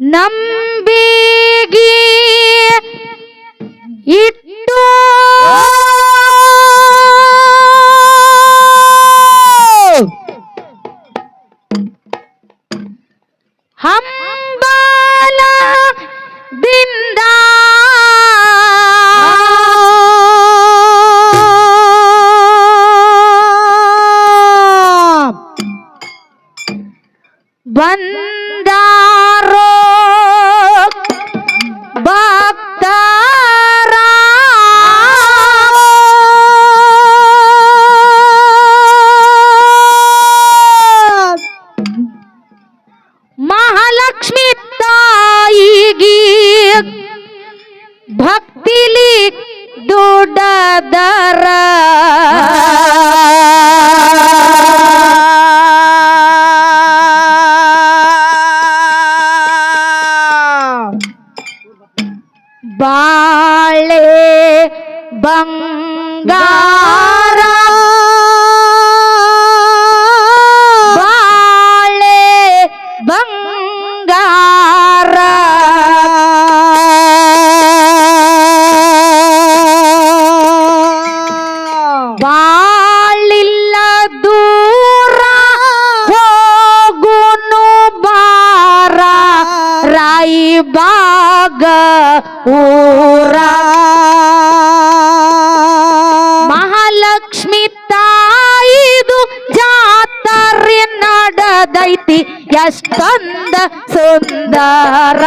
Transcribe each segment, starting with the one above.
ನಂಬಿಗೆ ಇಟ್ಟು ಬಾಳೆ ಬಂ ಐತಿ ಎಷ್ಟೊಂದ ಸುಂದರ.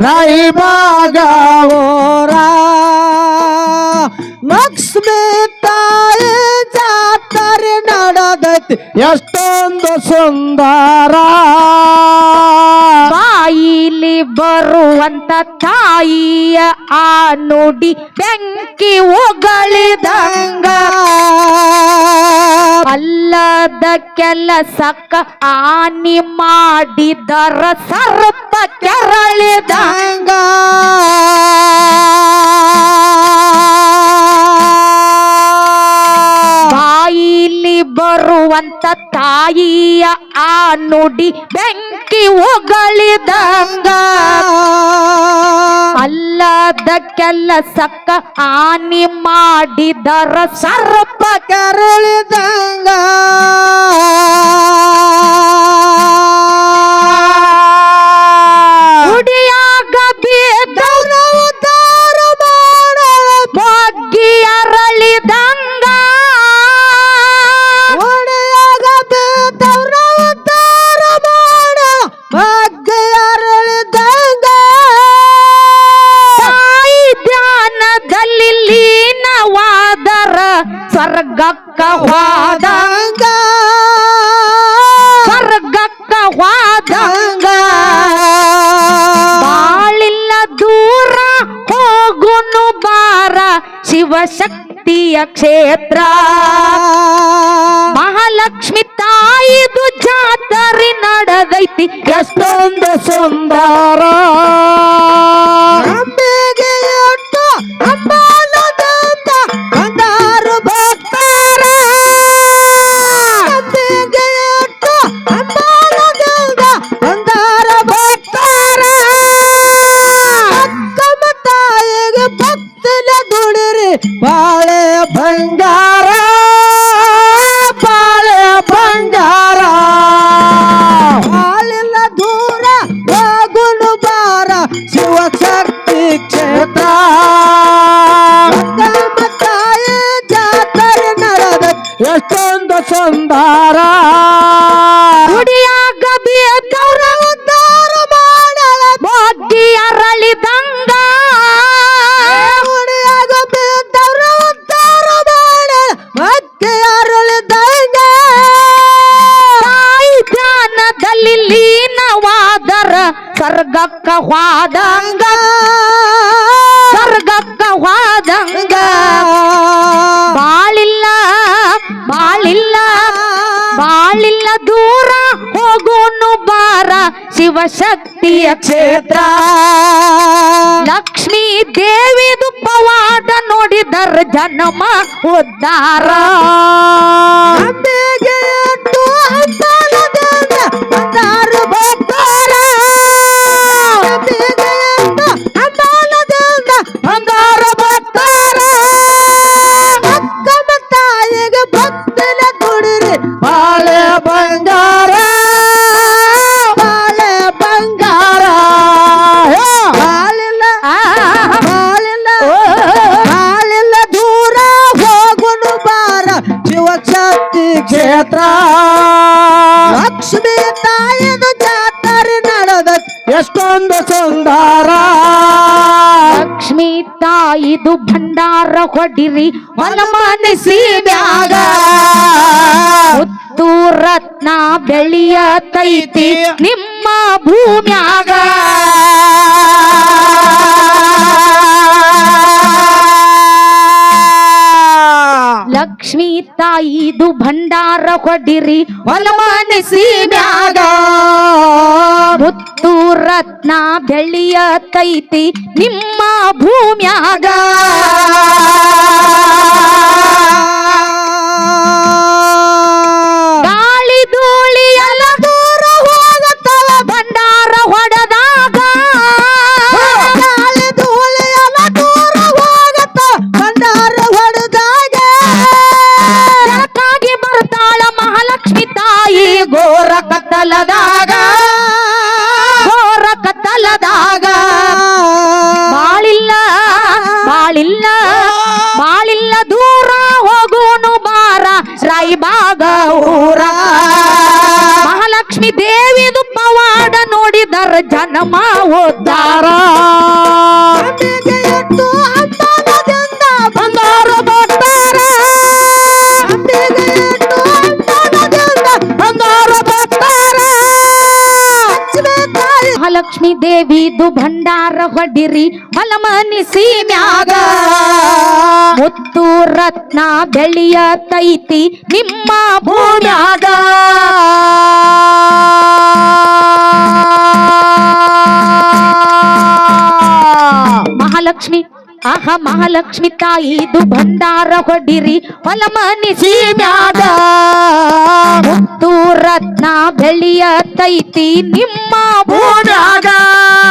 রাইবা গাওরা ಲಕ್ಷ್ಮೀ ತಾಯಿ ಜಾತ್ರೆ ನಡದೈತಿ ಎಷ್ಟು ಮಮದ ತಾಯಿಯ ಆ ನುಡಿ ಬೆಂಕಿ ಉಗಳಿದಂಗ ಅಲ್ಲದ ಕೆಲಸಕ್ಕ ಆನಿ ಮಾಡಿದರ ಸರ್ಪ ಕೆರಳಿದಂಗ. ಬರುವಂತ ತಾಯಿಯ ಆ ನುಡಿ ಬೆಂಕಿ ಹೊಗಳಿದಂಗ. ಅಲ್ಲದಕ್ಕೆಲ್ಲ ಸಕ್ಕ ಹಾನಿ ಮಾಡಿದರ ಸರ್ಪ ಕರಳಿದಂಗ. ಸ್ವರ್ಗಕ್ಕ ಹೋದಂಗ ಸ್ವರ್ಗಕ್ಕ ಹೋದಂಗ ಬಾಳಿಲ್ಲ ದೂರ ಹೋಗುನು ಬಾರ ಶಿವಶಕ್ತಿಯ ಕ್ಷೇತ್ರ. ಸ್ವರ್ಗಕ್ಕ ವಾದಂಗ ಸ್ವರ್ಗಕ್ಕ ವಾದಂಗ ಬಾಳಿಲ್ಲ ಬಾಳಿಲ್ಲ ಬಾಳಿಲ್ಲ ದೂರ ಹೋಗೋನು ಬಾರ ಶಿವಶಕ್ತಿಯ ಕ್ಷೇತ್ರ. ಲಕ್ಷ್ಮೀ ದೇವಿದು ಪವಾಡ ನೋಡಿದರ ಜನ್ಮ ಉದ್ಧಾರ ನಡೆದ ಎಷ್ಟೊಂದು ಲಕ್ಷ್ಮಿ ತಾಯಿದು ಭಂಡಾರ ಹೊಡಿರಿ ಹೊಲಮನಸಿ ಮ್ಯಾಗ ಮುತ್ತು ರತ್ನ ಬೆಳ್ಳಿಯ ತೈತಿ. ನಿಮ್ಮ ಭೂಮ್ಯಾಗ. ಲಕ್ಷ್ಮೀ ತಾಯಿದು ಭಂಡಾರ ಹೊಡಿರಿ ಹೊಲಮಾನಿಸಿ ಮ್ಯಾಗ. ಮುತ್ತು ರತ್ನ ಬೆಳ್ಳಿಯ ತೈತಿ ನಿಮ್ಮ ಭೂಮ್ಯಾಗ. ಕತ್ತಲದಾಗ ಘೋರ ಕತ್ತಲದಾಗ. ಬಾಳಿಲ್ಲ ಬಾಳಿಲ್ಲ ಬಾಳಿಲ್ಲ ದೂರ ಹೋಗೋನು ಬಾರ ರಾಯಿಬಾಗ ಊರ. ಮಹಾಲಕ್ಷ್ಮಿ ದೇವಿದು ಪವಾಡ ನೋಡಿದರ ಜನ್ಮ ಉದ್ಧಾರ ದೇವಿದು ಭಂಡಾರ ಹೊಡಿರಿ ಹೊಲಮನಿಸಿ ಮ್ಯಾಗ. ಮುತ್ತು ರತ್ನ ಬೆಳೆಯ ತೈತಿ ನಿಮ್ಮ ಭೂಮ್ಯಾಗ. ಮಹಾಲಕ್ಷ್ಮಿ, ಆಹ ಮಹಾಲಕ್ಷ್ಮಿ ತಾಯಿದು ಭಂಡಾರ ಹೊಡಿರಿ ಹೊಲಮನಿಸಿ ಮ್ಯಾಗ. ಮುತ್ತು ರತ್ನ ಬೆಳೆಯ ತೈತಿ ನಿಮ್ಮ ಭೂಮ್ಯಾಗ.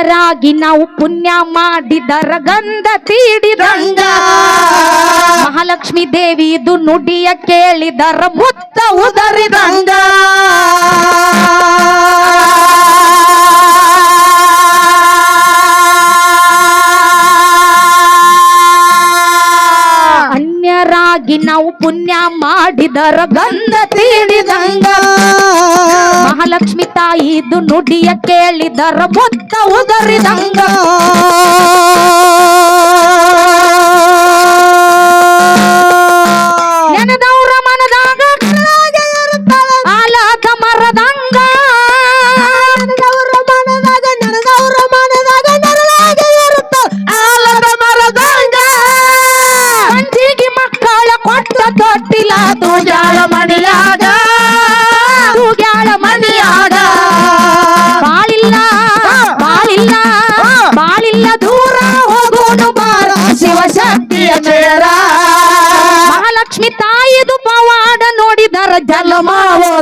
ಅನ್ಯರಾಗಿ ನಾವು ಪುಣ್ಯ ಮಾಡಿದರ ಗಂಧ ತೀಡಿದಂಗ. ಮಹಾಲಕ್ಷ್ಮಿ ದೇವಿದು ನುಡಿಯ ಕೇಳಿದರ ಮುತ್ತ ಉದರಿದಂಗ. ಅನ್ಯರಾಗಿ ನಾವು ಪುಣ್ಯ ಮಾಡಿದರ ಗಂಧ ತೀಡಿದಂಗ ಮಹಾಲಕ್ಷ್ಮಿ ತಾಯಿದು ನುಡಿಯ ಕೇಳಿದರ ಮೊತ್ತ ಉದರಿದಂಗ.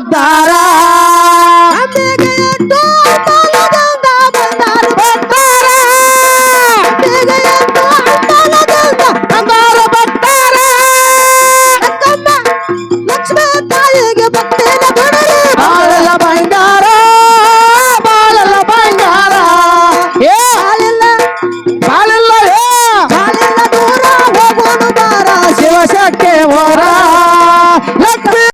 nada.